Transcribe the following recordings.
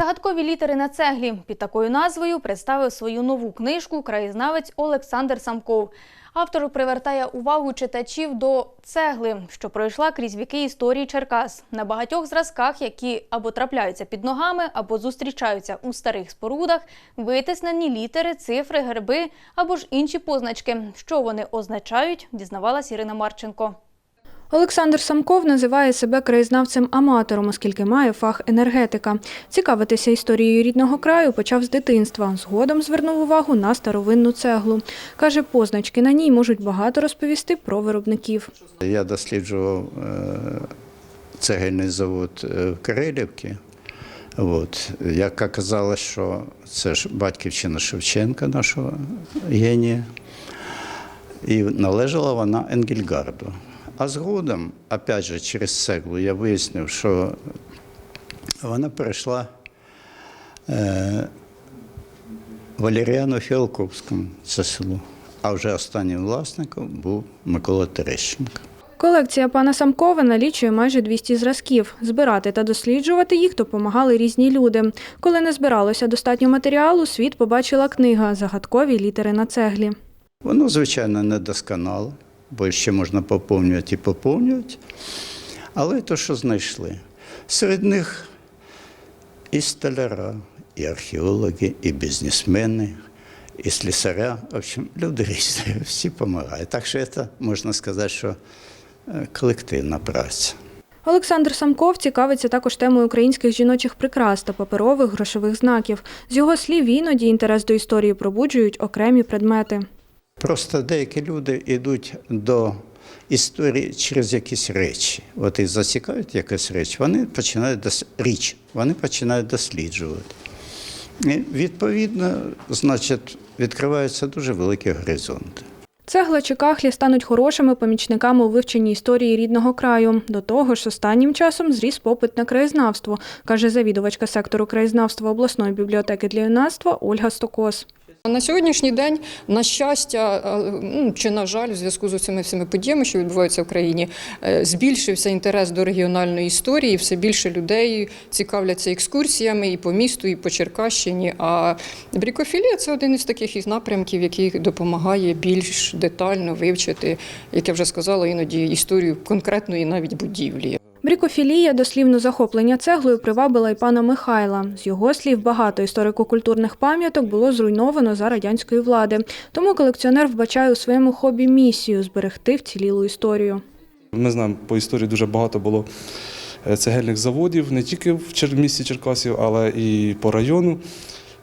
Загадкові літери на цеглі під такою назвою представив свою нову книжку краєзнавець Олександр Самков. Автор привертає увагу читачів до цегли, що пройшла крізь віки історії Черкас на багатьох зразках, які або трапляються під ногами, або зустрічаються у старих спорудах, витиснені літери, цифри, герби або ж інші позначки. Що вони означають, дізнавалась Ірина Марченко. Олександр Самков називає себе краєзнавцем-аматором, оскільки має фах енергетика. Цікавитися історією рідного краю почав з дитинства. Згодом звернув увагу на старовинну цеглу. Каже, позначки на ній можуть багато розповісти про виробників. Я досліджував е, цегельний завод е, в Карелівці. От. Як оказалось, що це ж батьківщина Шевченка, нашого генія, і належала вона Енгельгарду. А згодом, опять же, через цеглу я вияснив, що вона перейшла е, Валеріану Фіалковському, це село. А вже останнім власником був Микола Терещенко. Колекція пана Самкова налічує майже 200 зразків. Збирати та досліджувати їх допомагали різні люди. Коли не збиралося достатньо матеріалу, світ побачила книга Загадкові літери на цеглі. Воно, звичайно, недосконало, бо ще можна поповнювати і поповнювати. Але то, що знайшли. Серед них і столяра, і археологи, і бізнесмени, і слісаря. В общем, люди різні, всі допомагають. Так що це, можна сказати, що е, колективна праця. Олександр Самков цікавиться також темою українських жіночих прикрас та паперових грошових знаків. З його слів, іноді інтерес до історії пробуджують окремі предмети. Просто деякі люди йдуть до історії через якісь речі. От їх зацікавить якась реч, вони починають дос... річ, вони починають досліджувати. І відповідно, значить, відкриваються дуже великі горизонти. Цегла чи кахлі стануть хорошими помічниками у вивченні історії рідного краю. До того ж, останнім часом зріс попит на краєзнавство, каже завідувачка сектору краєзнавства обласної бібліотеки для юнацтва Ольга Стокос. На сьогоднішній день, на щастя, е, ну, чи на жаль, у зв'язку з цими всіми подіями, що відбуваються в країні, е, збільшився інтерес до регіональної історії. Все більше людей цікавляться екскурсіями і по місту, і по Черкащині. А брікофілія це один із таких із напрямків, який допомагає більш детально вивчити, як я вже сказала, іноді історію конкретної навіть будівлі. Брікофілія, дослівно захоплення цеглою, привабила й пана Михайла. З його слів, багато історико-культурних пам'яток було зруйновано за радянської влади. Тому колекціонер вбачає у своєму хобі місію зберегти вцілілу історію. Ми знаємо, по історії дуже багато було е, цегельних заводів, не тільки в місті Черкасів, але і по району.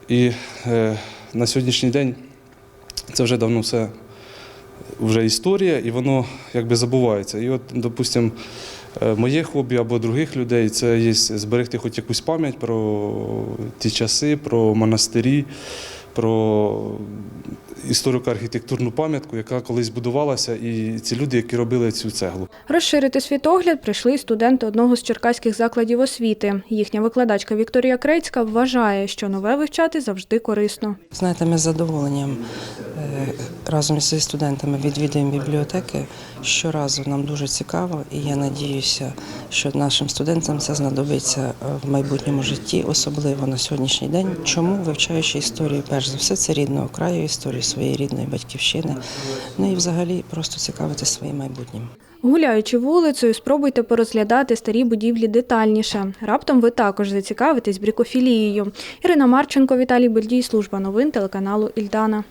І е, на сьогоднішній день це вже давно все вже історія, і воно якби забувається. І от, допустимо, моє хобі або других людей це є зберегти хоч якусь пам'ять про ті часи, про монастирі, про історико-архітектурну пам'ятку, яка колись будувалася, і ці люди, які робили цю цеглу. Розширити світогляд прийшли й студенти одного з черкаських закладів освіти. Їхня викладачка Вікторія Крецька вважає, що нове вивчати завжди корисно. Знаєте, ми з задоволенням е, разом зі студентами відвідуємо бібліотеки. Щоразу нам дуже цікаво, і я надіюся, що нашим студентам це знадобиться е, в майбутньому житті, особливо на сьогоднішній день. Чому вивчаючи історію, перш за все, це рідного краю, історію своєї рідної батьківщини. Ну і взагалі просто цікавити своїм майбутнім. Гуляючи вулицею, спробуйте порозглядати старі будівлі детальніше. Раптом ви також зацікавитесь брікофілією. Ірина Марченко, Віталій Бельдій, служба новин телеканалу Ільдана.